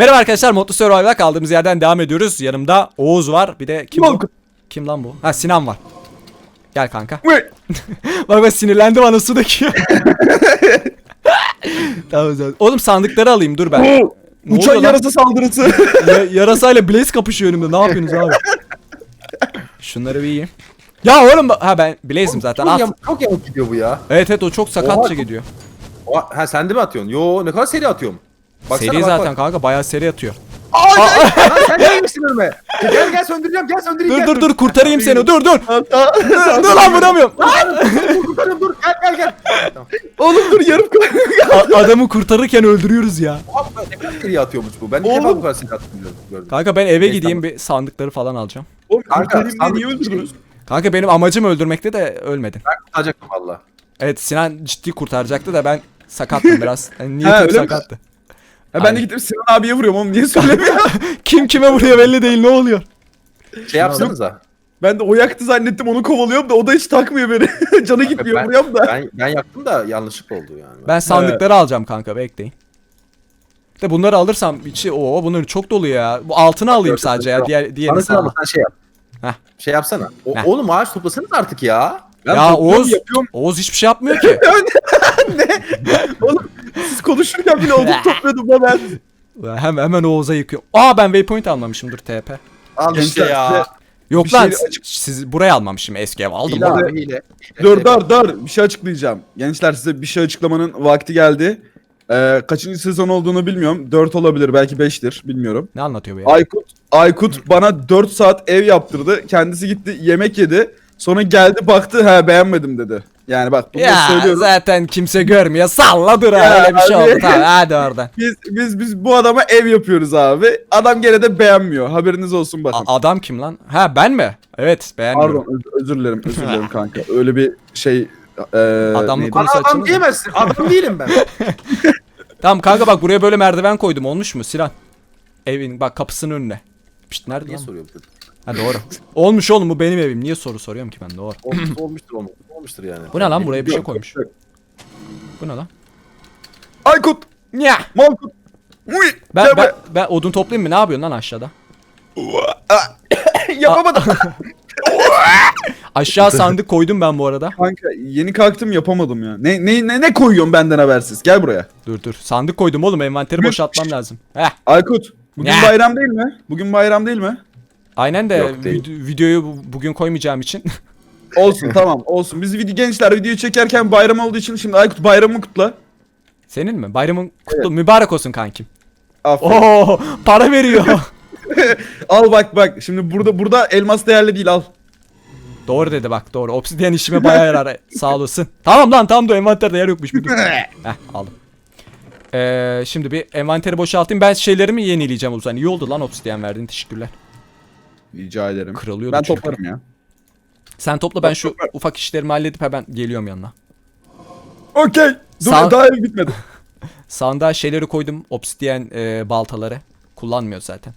Merhaba arkadaşlar Mutlu Survival'a kaldığımız yerden devam ediyoruz. Yanımda Oğuz var. Bir de kim bu? Kim lan bu? Ha Sinan var. Gel kanka. Bak ben sinirlendim ana su döküyor. tamam tamam. Oğlum sandıkları alayım dur ben. Oo, Ne Uçan oluyor lan? yarasa saldırısı. Ya, yarasayla Blaze kapışıyor önümde. Ne yapıyorsunuz abi? Şunları bir yiyeyim. Ya oğlum ha ben Blaze'im zaten Çok, at. yam- çok yamuk gidiyor bu ya. Evet evet o çok sakatça Oha. gidiyor. Oha, ha sen de mi atıyorsun? Yo ne kadar seri atıyorum. Baksana, Seri bak, zaten Bak. kanka bayağı seri atıyor. Ay, ay, lan sen neymişsin önüme? Gel gel söndüreceğim gel söndüreyim Dur gel. dur dur kurtarayım seni dur dur. Dur, lan vuramıyorum. Dur kurtarıyorum dur gel gel gel. Oğlum dur yarım adamı kurtarırken öldürüyoruz ya. Kadar- ne kadar seri atıyormuş bu. Ben defa bu kadar seri gördüm. Kanka ben eve gideyim bir sandıkları falan alacağım. Oğlum Kanka, kurtarayım diye niye sandık- öldürdünüz? Kanka benim amacım öldürmekti de ölmedin. Ben kurtaracaktım valla. Evet Sinan ciddi kurtaracaktı da ben sakattım biraz. Yani öyle mi? sakattı. Ha ben Aynen. de gittim Sinan abiye vuruyorum oğlum niye söylemiyor? Kim kime vuruyor belli değil ne oluyor? Şey yapsanıza. ben de o yaktı zannettim onu kovalıyorum da o da hiç takmıyor beni. Canı gitmiyor ben- vuruyorum da. Ben, ben yaktım da yanlışlıkla oldu yani. Ben sandıkları alacağım kanka bekleyin. De bunları alırsam içi o bunlar çok dolu ya. Bu altını alayım sadece ya. Diğer diğerini Bana sen şey yap. Heh. Şey yapsana. O, Heh. oğlum ağaç toplasanız artık ya. Ben Ya topluyorum, Oğuz yapıyorum. Oğuz hiçbir şey yapmıyor ki. Oğlum siz konuşurken bile odun topluyordum da ben. hemen hemen Oğuz'a yıkıyor. Aa ben waypoint almamışım dur TP. Al işte ya. Yok Bir lan şey açık- siz buraya almamışım eski ev aldım. Oğlum. abi hile. Dur dur dur bir şey açıklayacağım. Gençler size bir şey açıklamanın vakti geldi. Ee, kaçıncı sezon olduğunu bilmiyorum. 4 olabilir belki 5'tir bilmiyorum. Ne anlatıyor bu ya? Aykut Aykut bana 4 saat ev yaptırdı. Kendisi gitti yemek yedi. Sonra geldi baktı he beğenmedim dedi. Yani bak bunu Ya söylüyorum. zaten kimse görmüyor. Salla dur ha Ya öyle bir şey abi. oldu. Tamam hadi oradan. Biz biz biz bu adama ev yapıyoruz abi. Adam gene de beğenmiyor. Haberiniz olsun bakın. A- adam kim lan? Ha ben mi? Evet beğenmiyorum. Pardon öz- özür dilerim özür dilerim kanka. Öyle bir şey e, Adamlık konusu Bana adam açıldı mı? diyemezsin. Adam değilim ben. Tamam kanka bak buraya böyle merdiven koydum olmuş mu Sinan? Evin bak kapısının önüne. Pişt nerede Niye lan? soruyor bu? Ha doğru. Olmuş oğlum bu benim evim. Niye soru soruyorum ki ben doğru. Olmuş, olmuştur olmuş. Olmuştur yani. Bu ne lan buraya bir şey koymuş. Bu ne lan? Aykut Ya. Malkut Uy, Ben, ben, buraya. ben odun toplayayım mı? Ne yapıyorsun lan aşağıda? yapamadım. Aşağı sandık koydum ben bu arada. Kanka yeni kalktım yapamadım ya. Ne ne ne ne koyuyorsun benden habersiz? Gel buraya. Dur dur. Sandık koydum oğlum. Envanteri boşaltmam lazım. Heh. Aykut bugün Ya. bayram değil mi? Bugün bayram değil mi? Aynen de Yok, değil. vid- videoyu bu- bugün koymayacağım için. Olsun tamam olsun. Biz video gençler videoyu çekerken bayram olduğu için şimdi Aykut bayramı kutla. Senin mi? Bayramın kutlu mübarek olsun kankim. Aferin. Oo para veriyor. Al bak bak şimdi burada burada elmas değerli değil al. doğru dedi bak doğru. Obsidian işime bayağı yarar. Sağ olasın. Tamam lan tamam da envanterde yer yokmuş. Bir dur. Heh aldım. Ee, şimdi bir envanteri boşaltayım. Ben şeylerimi yenileyeceğim o zaman. İyi oldu lan obsidian verdiğin teşekkürler. Rica ederim. Kırılıyordu Ben çünkü. toplarım ya. Sen topla ben şu ufak işlerimi halledip hemen geliyorum yanına. Okey. Dur Sağ- daha ev bitmedi. Sağında şeyleri koydum. Obsidian e, baltaları. Kullanmıyor zaten.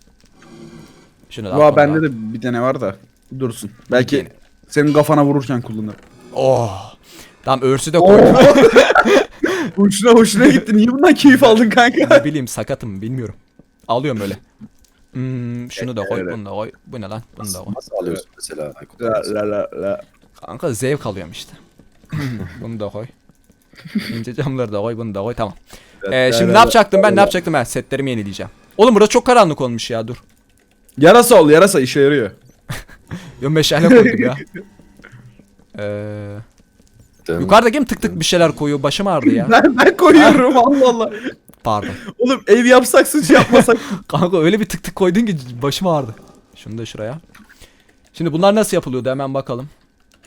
Şunu da atmam bende lazım. de bir tane var da. Dursun. Belki Yeni. senin kafana vururken kullanırım. Oh. Tamam örsü de koydum. hoşuna hoşuna gitti. Niye bundan keyif aldın kanka? ne bileyim sakatım bilmiyorum. Alıyorum öyle. Hmm, şunu da koy, bunu da koy. Bu ne lan? Bunu da koy. Nasıl alıyorsun mesela Aykut? la la la la. Kanka zevk alıyorum işte. bunu da koy. İnce camları da koy, bunu da koy. Tamam. Ee, şimdi ne yapacaktım ben? Ne yapacaktım ben? Setlerimi yenileyeceğim. Oğlum burada çok karanlık olmuş ya dur. Yarasa ol yarasa işe yarıyor. Yo meşale koydum ya. Ee, yukarıda kim tık tık bir şeyler koyuyor? Başım ağrıdı ya. Ben, ben koyuyorum Allah Allah. Pardon. Oğlum ev yapsak suç yapmasak. Kanka öyle bir tık tık koydun ki başım ağrıdı. Şunu da şuraya. Şimdi bunlar nasıl yapılıyordu hemen bakalım.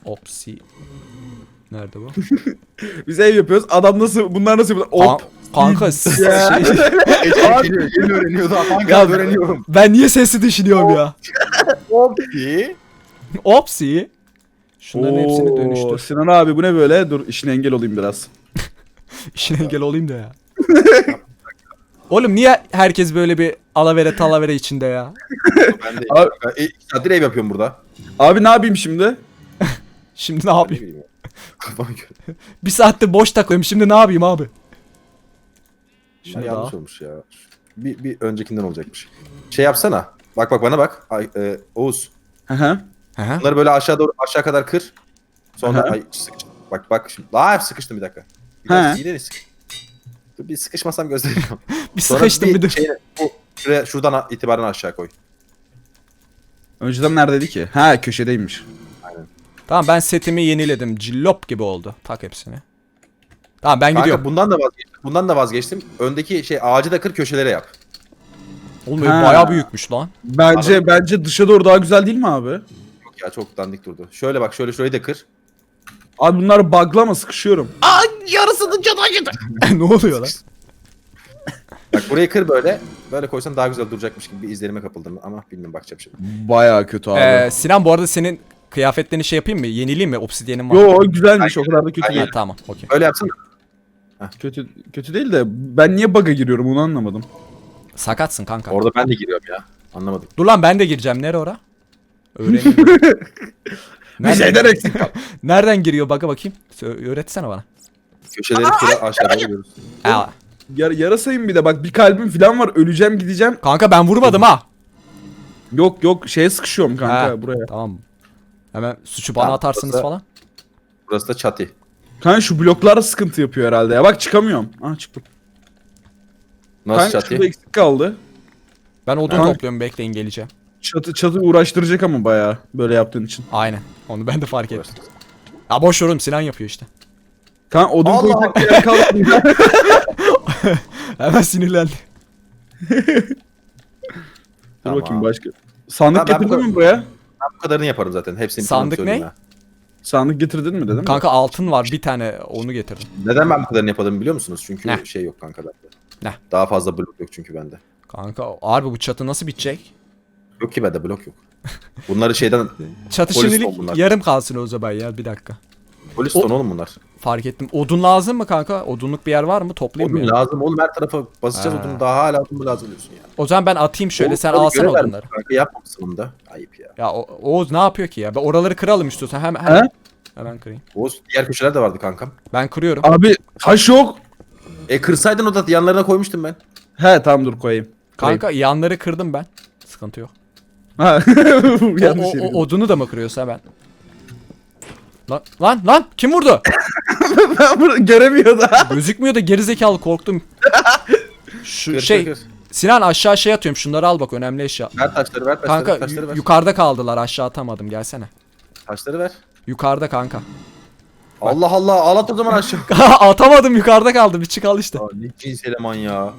Opsi. Nerede bu? Biz ev yapıyoruz. Adam nasıl bunlar nasıl yapıyor? Kan- Hop. kanka s- Ya. şey- Yeni, öğreniyordu. Hangi Ya- öğreniyorum. ben niye sesli düşünüyorum ya? Okey. Opsi. Şunların hepsini Oo, dönüştür. Sinan abi bu ne böyle? Dur işine engel olayım biraz. İşine engel olayım da ya. Oğlum niye herkes böyle bir alavere talavere içinde ya? Ben de Abi- iki saattir ev yapıyorum burada. Abi ne yapayım şimdi? Şimdi ne Ne yapayım? bileyim ya. Kafama göre. Bir saattir boş takıyorum şimdi ne yapayım abi? Şunu da yanlış olmuş ya. bir, bir öncekinden olacakmış. Şey yapsana. Bak bak bana bak. Ay, e, Oğuz. Hı hı. Hı hı. Bunları böyle aşağı doğru aşağı kadar kır. Sonra Aha. ay sıkıştım. Bak bak şimdi. Aa sıkıştım bir dakika. Bir He. sık- bir sıkışmasam göstereceğim. Bir Sonra sıkıştım bir dur. şeyine- bu, şuraya, şuradan itibaren aşağı koy. Önceden neredeydi ki? Ha köşedeymiş. Tamam ben setimi yeniledim. Cillop gibi oldu. Tak hepsini. Tamam ben Kanka gidiyorum. bundan da vazgeçtim. Bundan da vazgeçtim. Öndeki şey ağacı da kır köşelere yap. Oğlum ev Ha. bayağı büyükmüş lan. Bence bence dışa doğru daha güzel değil mi abi? Yok ya çok dandik durdu. Şöyle bak şöyle şurayı da kır. Abi bunlar baglama sıkışıyorum. ne oluyor lan? Bak burayı kır böyle. Böyle koysan daha güzel duracakmış gibi bir izlenime kapıldım ama bilmiyorum bakacağım şimdi. Baya kötü abi. Ee, Sinan bu arada senin kıyafetlerini şey yapayım mı? Yenileyim mi? Obsidyenin var. Yo güzelmiş o kadar da kötü Hayır. Ha, değil. tamam okey. Böyle yapsana. Kötü kötü değil de ben niye bug'a giriyorum onu anlamadım. Sakatsın kanka. Orada ben de giriyorum ya. Anlamadım. Dur lan ben de gireceğim. Nere ora? Öğreneyim. Bir Nereden, şeyden eksik. nereden giriyor baka bakayım. Sö- Öğretsene bana. Köşeleri kır aşağıda görüyoruz. Aa, Yar yarasayım bir de bak bir kalbim falan var öleceğim gideceğim. kanka ben vurmadım ha. Yok yok şeye sıkışıyorum kanka Ha, buraya. Tamam. Hemen suçu bana Tamam, atarsınız burası- falan. Burası da çatı. Kanka şu bloklar sıkıntı yapıyor herhalde ya. Bak çıkamıyorum. Ah çıktım. Nasıl Kanka çatı? şurada eksik kaldı. Ben odun topluyorum bekleyin geleceğim. Çatı çatı uğraştıracak ama bayağı böyle yaptığın için. Aynen. Onu ben de fark ettim. Ya boş yorum Sinan yapıyor işte. Kanka odun Allah koyacak bir yer kalmadı. Hemen sinirlendi. Dur Tamam. bakayım başka. Sandık Tamam, ben bu getirdin mi kadar- buraya? Ben bu kadarını yaparım zaten. Hepsini Sandık söyleyeyim ne? ha. Sandık getirdin mi dedim. Kanka altın var bir tane onu getirdim. Neden ben bu kadarını yapadım biliyor musunuz? Çünkü Ne? şey yok kanka bende. Ne? Daha fazla blok yok çünkü bende. Kanka harbi bu çatı nasıl bitecek? Yok ki bende blok yok. Bunları şeyden Çatı Polis şimdilik bunlar. yarım kalsın o zaman ya bir dakika. polis ton oğlum bunlar. Fark ettim. Odun lazım mı kanka? Odunluk bir yer var mı? Toplayayım mı? Odun ya? lazım oğlum her tarafa basacağız Ha. odunu daha hala odun mu lazım diyorsun ya. O zaman ben atayım şöyle Oğuz sen alsana görev vermiş odunları. Kanka yapmamışsın onu da. Ayıp ya. Ya O- Oğuz ne yapıyor ki ya? Ben oraları kıralım istiyorsan hemen hemen. He? Hemen kırayım. Oğuz diğer köşeler de vardı kankam. Ben kırıyorum. Abi taş yok. E kırsaydın o da yanlarına koymuştum ben. He tamam dur koyayım. Kanka yanları kırdım ben. Sıkıntı yok. Ha. O, Yanlış o- o- odunu da mı kırıyorsun ha ben? Lan lan lan kim vurdu? Ben bunu göremiyor da. Gözükmüyor da gerizekalı korktum. Şu Kır, şey kır, kır. Sinan aşağı şey atıyorum şunları al bak önemli eşya. Ver taşları ver taşları Kanka taşları ver. yukarıda kaldılar aşağı atamadım gelsene. Taşları ver. Yukarıda kanka. Allah Allah ağlat o zaman aşağı. Atamadım yukarıda kaldı bir çık al işte. Aa, ne cins eleman ya.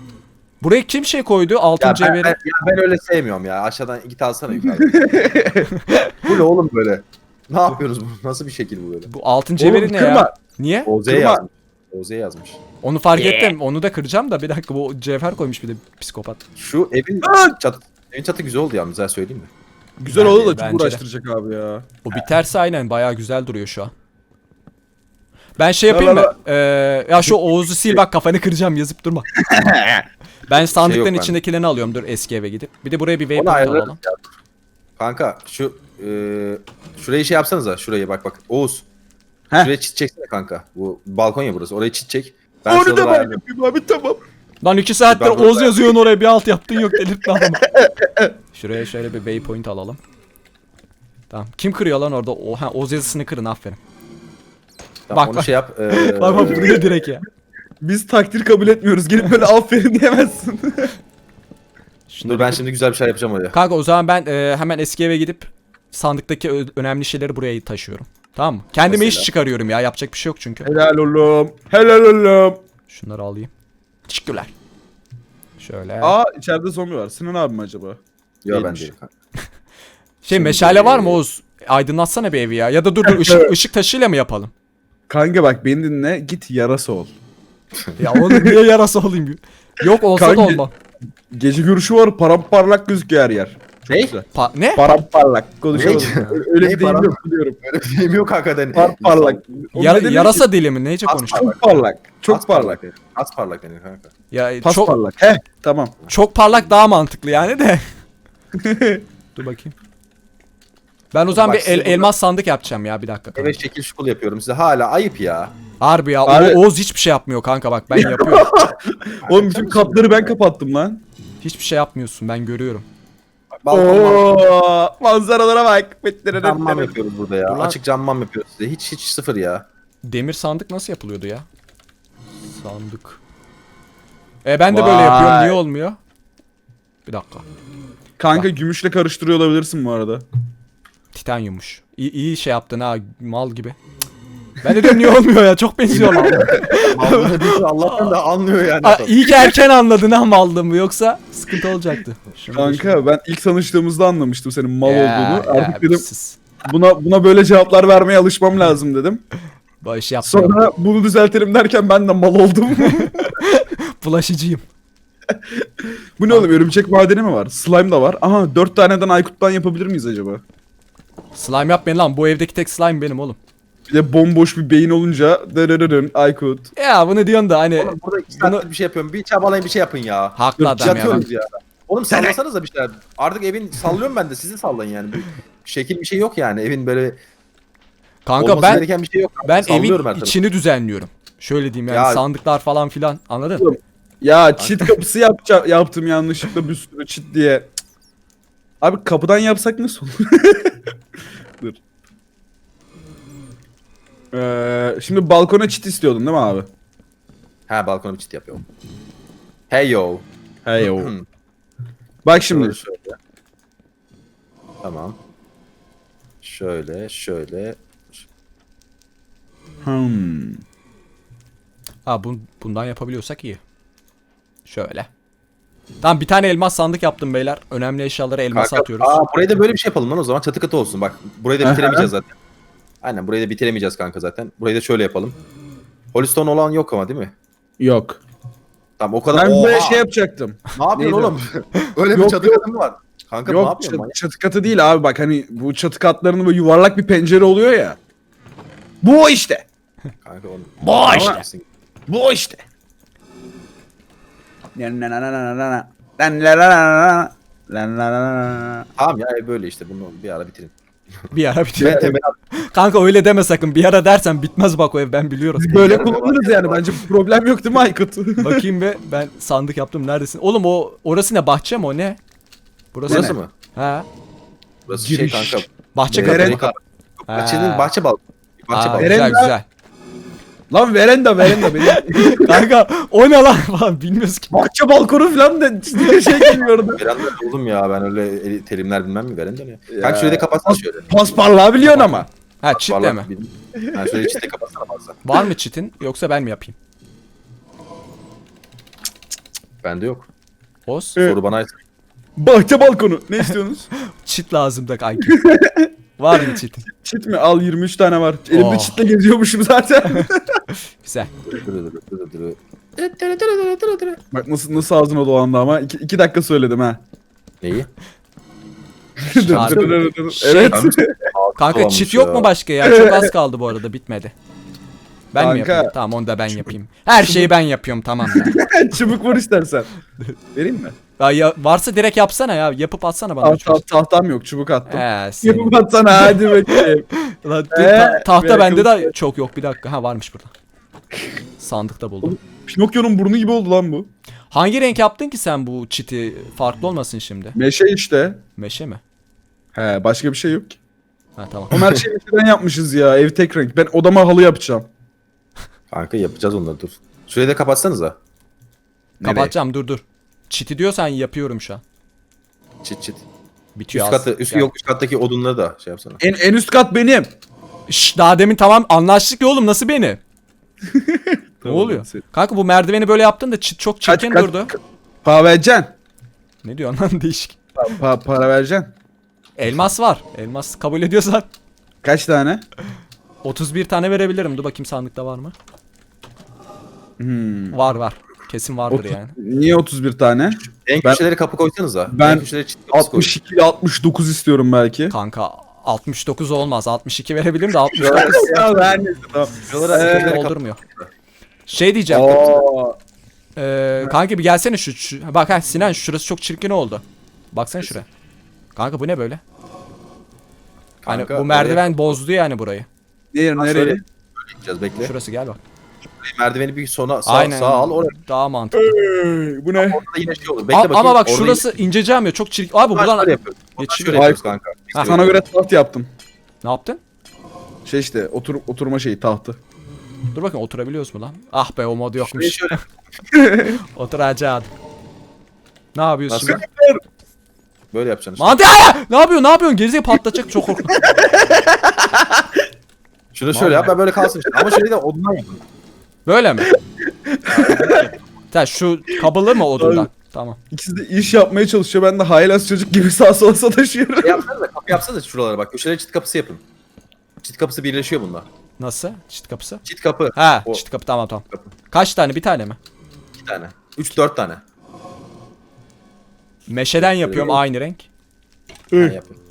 Buraya kim şey koydu altın Ya ben, cevheri? ben, ya ben öyle sevmiyorum ya. Aşağıdan git alsana yukarıdan. bu ne oğlum böyle? Ne yapıyoruz bu? Nasıl bir şekil bu böyle? Bu altın cevheri ne kırma. ya? Niye? Kırma. yazmış. Oze'ye yazmış. Onu fark ettim. Onu da kıracağım da bir dakika bu cevher koymuş bir de psikopat. Şu evin çatı, evin çatı güzel oldu yalnız ha söyleyeyim mi? Güzel Bence- oldu da çok bence de. uğraştıracak abi ya. O biterse aynen bayağı güzel duruyor şu an. Ben şey yapayım La, mı? Ee, ya şu Oğuz'u sil bak kafanı kıracağım yazıp durma. ben sandıkların Şey içindekilerini alıyorum dur eski eve gidip. Bir de buraya bir waypoint alalım. ya. Kanka şu e, şurayı şey yapsanıza şurayı bak bak Oğuz. Heh. Şuraya çit çeksene kanka. Bu balkon ya burası. Oraya çit çek. Ben Onu da ben yapayım abi tamam. Lan iki saattir Ben Oğuz yazıyorsun oraya bir alt yaptın yok delirtme adamı. Şuraya şöyle bir waypoint alalım. Tamam. Kim kırıyor lan orada? O, ha, Oğuz yazısını kırın aferin. Tamam, Bak, onu bak. şey yap. e, Bak bak buraya direkt ya. Biz takdir kabul etmiyoruz. Gelip böyle aferin diyemezsin. Dur ben şimdi güzel bir şey yapacağım oraya. Kanka o zaman ben e, hemen eski eve gidip sandıktaki ö- önemli şeyleri buraya taşıyorum. Tamam mı? Kendime Mesela? iş çıkarıyorum ya. Yapacak bir şey yok çünkü. Helal oğlum. Helal oğlum. Şunları alayım. Teşekkürler. Şöyle. Aa içeride zombi var. Sinan abi mi acaba? Yok ben değilim kanka. şey meşale var mı Oğuz? Aydınlatsana bir evi ya. Ya da dur dur ışık, ışık taşıyla mı yapalım? Kanka bak beni dinle. Git yarası ol. Ya oğlum niye yarası olayım? Yok olsa da Kanki- olmam. Gece görüşü var. Paramparlak gözüküyor her yer. Çok Ne? güzel. Pa- ne? Paramparlak. Konuşalım. Öyle Ne bir deyim param- yok biliyorum. Öyle bir şeyim yok hakikaten. Parparlak. Onun Yara- nedeni yarasa dili mi? Neyce konuşuyor? Çok parlak. Çok Az parlak. denir. Az parlak denir kanka. Ya Pas çok parlak. Heh tamam. çok parlak daha mantıklı yani de. dur bakayım. Ben o zaman Bak bir el- elmas sandık yapacağım ya bir dakika. kanka. Eve şekil şukul yapıyorum size. Hala ayıp ya. Harbi ya. O- Abi- Oğuz hiçbir şey yapmıyor kanka bak ben yapıyorum. Oğlum bütün kapları ben kapattım lan. Hiçbir şey yapmıyorsun ben görüyorum. Balkon Oo, manzaralara bak. Cammam yapıyoruz burada ya. Dur lan. Açık cammam yapıyoruz size. Hiç hiç sıfır ya. Demir sandık nasıl yapılıyordu ya? Sandık. E ben de böyle yapıyorum niye olmuyor? Bir dakika. Kanka gümüşle karıştırıyor olabilirsin bu arada. Titanyummuş. İyi, iyi şey yaptın ha mal gibi. Ben de diyorum niye olmuyor ya çok benziyorlar. Vallahi bir Allah'tan da anlıyor yani. Aa, iyi ki erken anladın ha maldığımı yoksa sıkıntı olacaktı. Şunu Kanka ben ilk tanıştığımızda anlamıştım senin mal olduğunu. Artık dedim siz buna buna böyle cevaplar vermeye alışmam lazım dedim. işi yapmayalım. Sonra bunu düzeltelim derken ben de mal oldum. Bulaşıcıyım. Bu ne oğlum örümcek madeni mi var? Slime da var. Aha dört taneden Aykut'tan yapabilir miyiz acaba? Slime yapmayın lan bu evdeki tek slime benim oğlum. Bir de bomboş bir beyin olunca dırırırın Aykut. Ya bunu diyorsun da hani Oğlum burada iki saattir bir şey yapıyorum. Bir çabalayın bir şey yapın ya. haklı adam ya. ben- Yatıyoruz ya. Oğlum sallasanıza bir şeyler. Artık evin sallıyorum ben de sizin sallayın yani. Bir şekil bir şey yok yani. Evin böyle Kanka olması ben gereken bir şey yok. ben Sallıyorum her evin tarafı. içini düzenliyorum. Şöyle diyeyim yani Ya- sandıklar falan filan anladın? Oğlum, Ya çit kapısı yapça- yaptım yanlışlıkla bir sürü çit diye. Cık. Abi kapıdan yapsak nasıl olur? Ee, şimdi balkona çit istiyordun değil mi abi? Ha balkona bir çit yapıyorum. Hey yo. Hey o. Hı. Bak şimdi. Şöyle, şöyle. Tamam. Şöyle, şöyle. Hmm. Ha bu, bundan yapabiliyorsak iyi. Şöyle. Tamam bir tane elmas sandık yaptım beyler. Önemli eşyaları elmasa Kanka, atıyoruz. Aa, burayı da böyle bir şey yapalım lan o zaman çatı katı olsun. Bak burayı da bitiremeyeceğiz zaten. Aynen burayı da bitiremeyeceğiz kanka zaten. Burayı da şöyle yapalım. Holystone olan yok ama değil mi? Yok. Tamam o kadar. Ben böyle Oha! şey yapacaktım. Ne yapıyorsun Neydi? oğlum? Öyle bir Yok, çatı yok. katı mı var? Kanka ne Yok yapıyorsun? çat- manyak? çatı katı değil abi bak hani bu çatı katlarının böyle yuvarlak bir pencere oluyor ya. Bu o işte. Kanka onu. Bu işte. Ama- Bu o işte. Tamam ya böyle işte bunu bir ara bitirin. Bir ara Ben bitiyor. temel Kanka öyle deme sakın. Bir ara dersen bitmez bak o ev ben biliyorum. Böyle kullanırız yani bence problem yok değil mi Aykut? Bakayım be ben sandık yaptım neredesin? Oğlum o orası ne bahçe mi o ne? Burası, Burası ne? mı? Ha. Burası Giriş. şey kanka. Bahçe kapı. Bahçenin, bahçe bal. Bahçe Aa, bal. Veren- güzel güzel. Lan verenda verenda benim. Kanka o ne lan falan bilmiyoruz ki. Bahçe balkonu falan da şey geliyordu. Veranda oğlum ya ben öyle terimler bilmem mi veranda ne? Ya. Kanka şurayı da kapatsana şöyle. Pasparla biliyorsun ama. Ha çitle mi? Vallahi bildim. Ben şöyle çitle kapatsana fazla. Var mı çitin yoksa ben mi yapayım? Bende yok. Oz. Evet. Soru bana ait. Bahçe balkonu. Ne istiyorsunuz? Çit lazım da kanki. Var mı çitin? Çit mi? Al 23 tane var. Elimde Oh. çitle geziyormuşum zaten. Güzel. Bak nasıl nasıl ağzına dolandı ama. 2 dakika söyledim ha. Neyi? Evet. Kanka çit yok mu başka ya? Çok az kaldı bu arada bitmedi. Ben mi Kanka. yapayım? Tamam onu da ben yapayım. Her şeyi ben yapıyorum tamam ya. Çubuk var istersen. Vereyim mi? ya, ya varsa direkt yapsana ya. Yapıp atsana bana. Çocuk. taht, tahtam yok çubuk attım. Senin. Yapıp atsana hadi bakayım. Lan, dur, Ee, ta- tahta bir bende de çok yok bir dakika. Ha varmış burada. Sandıkta buldum. Pinokyo'nun burnu gibi oldu lan bu. Hangi renk yaptın ki sen bu çiti? Farklı olmasın şimdi. Meşe işte. Meşe mi? He başka bir şey yok ki. Ha tamam. Ama her şeyi meşeden yapmışız ya. Ev tek renk. Ben odama halı yapacağım. Kanka yapacağız onları dur. Şurayı da kapatsanıza. Kapatacağım dur dur. Çiti diyorsan yapıyorum şu an. Çit çit. Bitiyor Üst az. katı, üst Gel. yok üst kattaki odunları da şey yapsana. En, en üst kat benim. Şş, daha demin tamam anlaştık ya oğlum nasıl beni? ne oluyor? Kanka bu merdiveni böyle yaptın da çit çok Kaç, çirkin kaç, durdu. Para vereceksin. Ne diyorsun lan değişik. Pa- pa- para vereceksin. Elmas var. Elmas kabul ediyorsan. Kaç tane? 31 tane verebilirim. Dur bakayım sandıkta var mı? Hmm. Var var. Kesin vardır Otuz- yani. Niye 31 tane? En Ben- köşeleri kapı koysanıza. Ben en köşeleri çit kapısı koyun. 62 ile 69 istiyorum belki. Kanka 69 olmaz. 62 verebilirim de 69 ya ver neyse tamam. Ee, doldurmuyor. Şey diyeceğim. Oo. Ee, kanka bir gelsene şu, şu- Bak ha Sinan şurası çok çirkin oldu. Baksana şuraya. Kanka bu ne böyle? Hani Kanka, bu merdiven bozdu yani burayı. Nereye Ha, nereye? şöyle- bekle. Şurası gel bak. Merdiveni bir sona sağ, Aynen. sağa al. Orada Daha mantıklı. Ee, bu ne? orada yine şey olur. Bekle A- bakayım. ama bak orada şurası incecam ya çok çirkin. Abi Yine... buradan Geçiyor. Yapıyoruz kanka. Ha. Sana göre taht yaptım. ne yaptın? Şey işte otur, oturma şeyi tahtı. Dur bakayım oturabiliyoruz mu lan? Ah be o mod yokmuş. şöyle Oturacağım. Ne yapıyorsun Nasıl? şimdi? böyle yapacaksın işte. Mantı Aa! Ne yapıyorsun? Ne yapıyorsun? Gerizeye patlatacak çok korktum. Şunu şöyle yap ben böyle kalsın işte. Ama şöyle de odundan yap. Böyle mi? Sen şu kabılı mı odundan? Tamam. İkisi de iş yapmaya çalışıyor. Ben de haylaz çocuk gibi sağa sola sataşıyorum. Şey yapsanız da kapı yapsanız şuralara bak. Köşelere çit kapısı yapın. Çit kapısı birleşiyor bunlar. Nasıl? Çit kapısı? Çit kapı. Ha, O- çit kapı tamam tamam. Kapı. Kaç tane? Bir tane mi? İki tane. Üç dört tane. Meşeden yapıyorum aynı renk. Ben yapayım.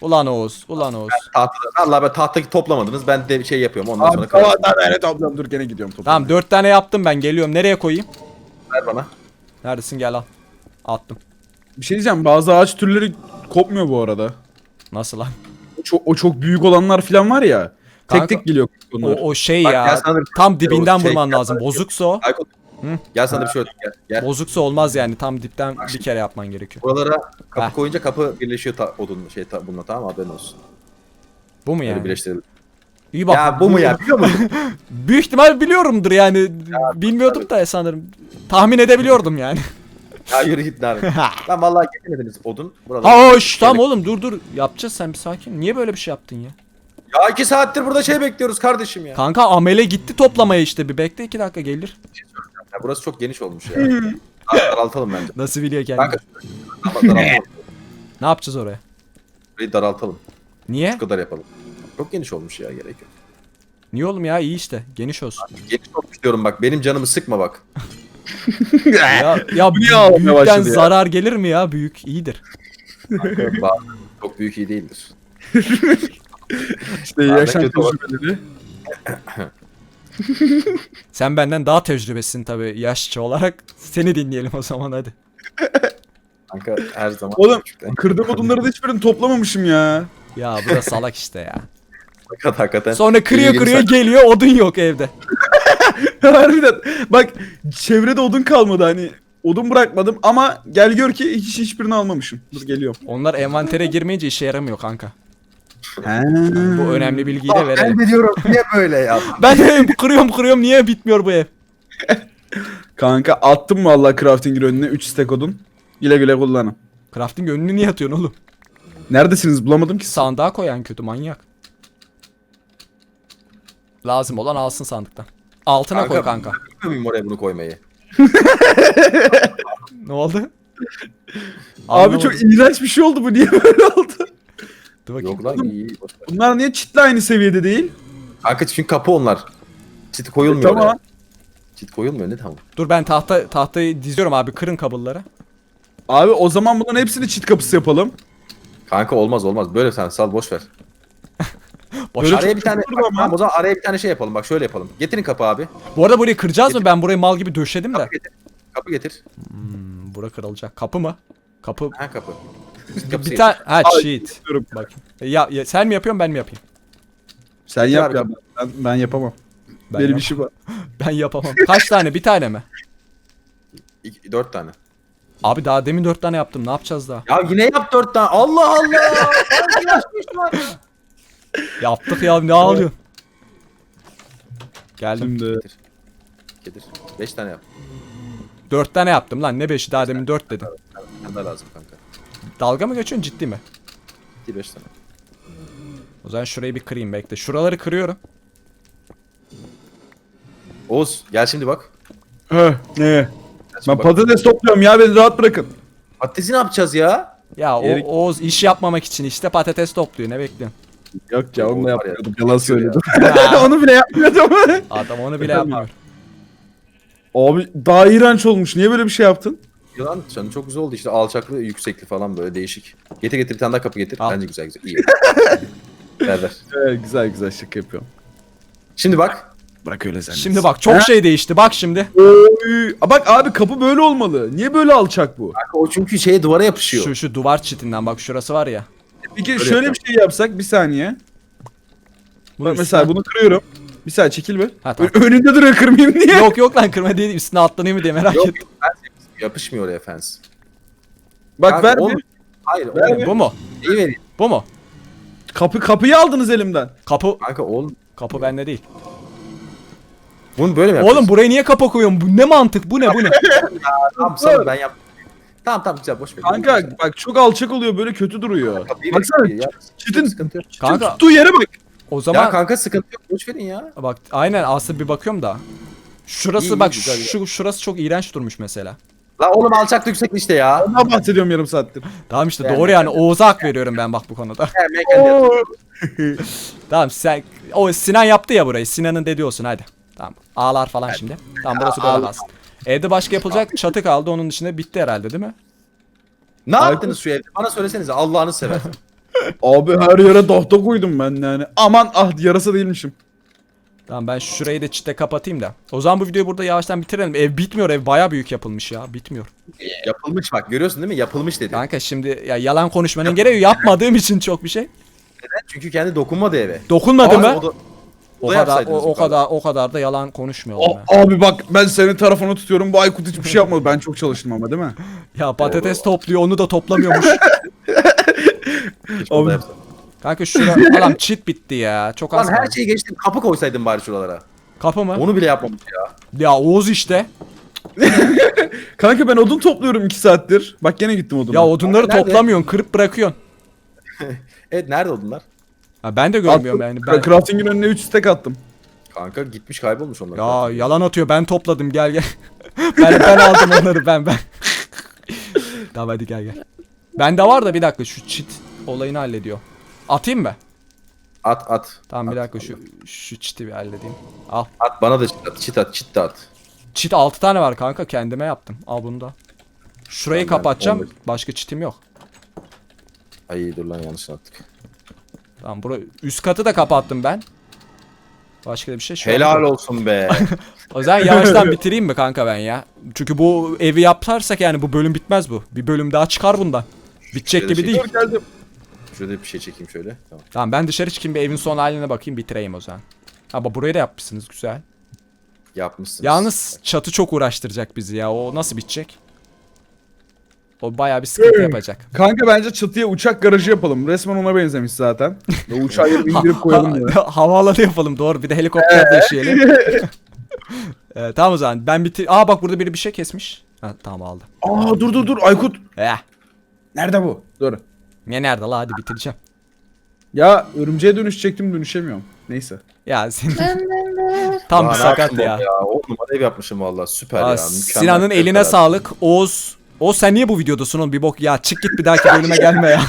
Ulan Oğuz, ulan Oğuz. Tahtada, Allah ben tahtaki toplamadınız. Ben de şey yapıyorum. Ondan sonra Abi tamam karıştırıyorum. tamam evet ablam dur gene gidiyorum topu. Tamam dört tane yaptım ben geliyorum. Nereye koyayım? Ver bana. Neredesin gel al. Attım. Bir şey diyeceğim bazı ağaç türleri kopmuyor bu arada. Nasıl lan? O çok, o çok büyük olanlar falan var ya. Kanka, tek tek geliyor O, onlar. o şey Bak, ya. Tam dibinden şey- vurman lazım. Bozuksa o. Aykut. Hı? Gel sana bir şey öğreteyim, gel. Gel. Bozuksa olmaz yani. Tam dipten bir kere yapman gerekiyor. Buralara kapı Heh. koyunca kapı birleşiyor ta, odun şey ta, bununla tamam mı? haberin olsun. Bu mu Böyle yani? birleştirelim. İyi bak. Ya bu mu ya biliyor musun? Büyük ihtimal biliyorumdur yani. Bilmiyordum da sanırım. Tahmin edebiliyordum yani. ya yürü git lan. Lan vallahi getirmediniz odun. Burada. Ha hoş tamam oğlum dur dur. Yapacağız sen bir sakin. Niye böyle bir şey yaptın ya? Ya iki saattir burada şey bekliyoruz kardeşim ya. Kanka amele gitti toplamaya işte. Bir bekle iki dakika gelir. Ya burası çok geniş olmuş ya. Dar- Daraltalım bence. Nasıl biliyor kendini? Kanka daraltalım. Ne yapacağız oraya? Burayı daraltalım. Niye? Bu kadar yapalım. Çok geniş olmuş ya gerek yok. Niye oğlum ya iyi işte. Geniş olsun. Geniş olmuş diyorum bak benim canımı sıkma bak. ya ya niye ağlamaya büyükten başladı ya? zarar gelir mi ya? Büyük iyidir. Bazı çok büyük iyi değildir. işte yaşam kötü tecrübeleri. Sen benden daha tecrübelisin tabii yaşça olarak. Seni dinleyelim o zaman hadi. Kanka her zaman. Oğlum küçükten- kırdığım odunları da hiçbirini toplamamışım ya. Ya bu da salak işte ya. Hakikaten hakikaten. Sonra kırıyor İyi kırıyor geliyor odun yok evde. Harbiden. Bak çevrede odun kalmadı hani. Odun bırakmadım ama gel gör ki hiç hiçbirini almamışım. Dur geliyorum. Onlar envantere girmeyince işe yaramıyor kanka. He. Bu önemli bilgiyi de verelim. Ben de diyorum niye böyle ya? Ben de kırıyorum kırıyorum niye bitmiyor bu ev? Kanka attım vallahi crafting önüne 3 stack odun. Güle güle kullanın. Crafting önünü niye atıyorsun oğlum? Neredesiniz bulamadım ki. Sandığa koyan kötü manyak. Lazım olan alsın sandıktan. Altına Kanka, koy kanka. Bilmiyorum oraya bunu koymayı. Ne oldu? Abi Anlamadım. çok iğrenç bir şey oldu bu niye böyle oldu? Dur bakayım. Yok lan iyi. iyi, boş ver. Bunlar niye çitle aynı seviyede değil? Kanka çünkü kapı onlar. Çit koyulmuyor Tamam. oraya. Çit koyulmuyor ne tamam. Dur ben tahta tahtayı diziyorum abi kırın kabulları. Abi o zaman bunların hepsini çit kapısı yapalım. Kanka olmaz olmaz. Böyle sen sal boş ver. Boş Böyle araya bir tane ama. tamam, o zaman araya bir tane şey yapalım. Bak şöyle yapalım. Getirin kapı abi. Bu arada burayı kıracağız mı? Ben burayı mal gibi döşedim de. Kapı getir. Kapı getir. Hmm, bura kırılacak. Kapı mı? Kapı. Ha kapı. Kapısı Bir tane ha Ay. Diyorum. Bak. Ya, ya sen mi yapıyorsun ben mi yapayım? Sen yap ya. Ben, ben yapamam. Ben, Benim yap- işim var. ben yapamam. Kaç tane? Bir tane mi? İki- dört tane. Abi daha demin dört tane yaptım. Ne yapacağız daha? Ya yine yap dört tane. Allah Allah. Yaptık ya ne ağlıyorsun? Geldim. Şimdi Getir. Getir. Beş tane yap. Dört tane yaptım lan. Ne beşi daha demin dört dedim. De lazım kanka. Dalga mı geçiyorsun ciddi mi? İki beş tane. O zaman şurayı bir kırayım bekle. Şuraları kırıyorum. Oğuz gel şimdi bak. Heh, ne? Gel şimdi Ben bak. patates topluyorum ya beni rahat bırakın. Patatesi ne yapacağız ya? Ya o, Erik- Oğuz iş yapmamak için işte patates topluyor. Ne bekliyorsun? Yok ya onu da ya. yapmıyordum yalan söyledim. Ha, onu bile yapmıyordum. Adam onu bile Efendim yapmıyor. Abi daha iğrenç olmuş. Niye böyle bir şey yaptın? Yılan canı çok güzel oldu işte alçaklı yüksekli falan böyle değişik. Getir getir bir tane daha kapı getir. Al. Bence güzel güzel iyi. ver ver. Evet, güzel güzel şaka yapıyorum. Şimdi bak. Bırak öyle sen. Şimdi bak çok şey değişti. Bak şimdi. Oy. Aa, Bak abi kapı böyle olmalı. Niye böyle alçak bu? Kanka o çünkü şeye duvara yapışıyor. Şu şu duvar çitinden bak şurası var ya. Peki Öyle şöyle yapalım. bir şey yapsak bir saniye. Bunun Bak mesela üstüne- bunu kırıyorum. Bir saniye çekil be. Ha, tamam. Ö- önünde duruyor kırmayayım diye. yok yok lan kırma değil üstüne atlanayım mı diye merak Yok ettim. fence yapışmıyor oraya fence. Bak Kanka, ver bir. Hayır Ver oğlum. Bu mu? İyi vereyim. Bu mu? Kapı, kapıyı aldınız elimden. Kapı Kanka oğlum. kapı bende değil. Bunu böyle mi yapıyorsun? Oğlum buraya niye kapı koyuyorsun? Bu ne mantık? Bu ne bu ne? Tamam sana ben yaptım. Tamam tamam güzel boş ver. Kanka bak çok alçak oluyor böyle kötü duruyor. Kapıyı Baksana bekliyor ya. çitin, Sıkıntı yok. çitin Kanka- tuttuğu yere bak. O zaman Ya kanka sıkıntı yok. Boş verin ya. bak aynen aslında bir bakıyorum da. Şurası İyi, iyi, bak güzel, şu şurası çok iğrenç durmuş mesela. La oğlum alçaklık yüksekli işte ya. Ondan bahsediyorum yarım saattir. Tamam işte Yani- doğru yani Oğuz'a hak veriyorum ben bak bu konuda. Yapıyorum. tamam sen o Sinan yaptı ya burayı. Sinan'ın dediği olsun hadi. Tamam. Ağlar falan şimdi. Tamam burası böyle kalsın. Evde başka yapılacak çatı kaldı. Onun dışında bitti herhalde değil mi? Ne yaptınız şu evde? Bana söylesenize Allah'ını seversen. Abi her yere tahta koydum ben yani. Aman ah yarasa değilmişim. Tamam ben şurayı da çite kapatayım da. O zaman bu videoyu burada yavaştan bitirelim. Ev bitmiyor ev baya büyük yapılmış ya. Bitmiyor. Yapılmış bak görüyorsun değil mi? Yapılmış dedi. Kanka şimdi ya yalan konuşmanın gereği yok. yapmadığım için çok bir şey. Neden? Çünkü kendi dokunmadı eve. Dokunmadı mı? o da- O da kadar o, o kadar o kadar da yalan ya. abi bak ben senin tarafını tutuyorum. Bu Aykut hiçbir şey yapmadı. Ben çok çalıştım ama değil mi? Ya patates topluyor onu da toplamıyormuş. Abi-. Kanka şura adam çit bitti ya. Çok az Lan her kaldı. şeyi geçtim. Kapı koysaydın bari şuralara. Kapı mı? Onu bile yapmamış ya. Ya Oğuz işte. Kanka ben odun topluyorum 2 saattir. Bak gene gittim oduna. Ya odunları Nerede? toplamıyorsun, kırıp bırakıyorsun. Evet nerede odunlar? Ha, ben de görmüyorum yani. Ben... Crafting'in önüne 3 stack attım. Kanka gitmiş kaybolmuş onlar. Ya yalan atıyor. Ben topladım. Gel gel. ben ben aldım onları ben ben. tamam hadi gel gel. Bende var da bir dakika şu çit olayını hallediyor. Atayım mı? At at. Tamam bir At, dakika şu şu çiti bir halledeyim. Al. At bana da çit at. Çit at. Çit de at. Çit 6 tane var kanka kendime yaptım. Al bunu da. Şurayı Tamam, ben kapatacağım. onu- Başka çitim yok. Ay dur lan yanlış attık. Tamam burayı üst katı da kapattım ben. Başka da bir şey şu an Helal yok. olsun be. O zaman yavaştan bitireyim mi kanka ben ya? Çünkü bu evi yaparsak yani bu bölüm bitmez bu. Bir bölüm daha çıkar bundan. Bitecek gibi şey- değil. Dur geldim. Şurada bir şey çekeyim şöyle. Tamam. Tamam ben dışarı çıkayım bir evin son haline bakayım bitireyim o zaman. Ama burayı da yapmışsınız güzel. Yapmışsınız. Yalnız çatı çok uğraştıracak bizi ya. O nasıl bitecek? O bayağı bir sıkıntı yapacak. Kanka bence çatıya uçak garajı yapalım. Resmen ona benzemiş zaten. Uçağı yere indirip koyalım ya. Ha- havaalanı yapalım doğru. Bir de helikopter de işleyelim. Ee, tamam o zaman ben bitir... Aa bak burada biri bir şey kesmiş. Ha, tamam aldım. Aa dur dur dur Aykut. Eh. Nerede bu? Dur. Ne nerede la hadi bitireceğim. Ya örümceğe dönüşecektim dönüşemiyorum. Neyse. Ya senin... Tam Aa, bir ne sakat yaptın ya. baba ya. On numara ev yapmışım valla. Süper Aa, ya. Mükemmel. Sinan'ın eline Süper. sağlık. Oğuz. Oğuz sen niye bu videodasın oğlum? Bir bok ya çık git bir dahaki bölüme gelme ya.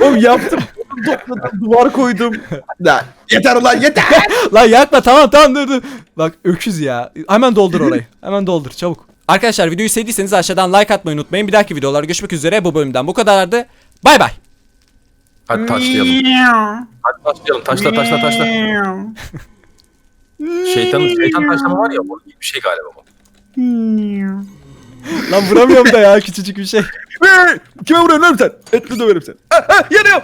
Oğlum yaptım. Topladım. Duvar koydum. Ya, yeter ulan yeter. Lan yakma tamam tamam dur dur. Bak öküz ya. Hemen doldur orayı. Hemen doldur çabuk. Arkadaşlar videoyu sevdiyseniz aşağıdan like atmayı unutmayın. Bir dahaki videolarda görüşmek üzere. Bu bölümden bu kadardı. Bay bay. Hadi taşlayalım. Hadi taşlayalım. Taşla taşla taşla. Şeytan, şeytan taşlama var ya. Onun gibi bir şey galiba bu. Lan vuramıyorum da ya küçücük bir şey. Kime vuruyorsun lan sen? Etli döverim seni. Ha, ha, yanıyorum.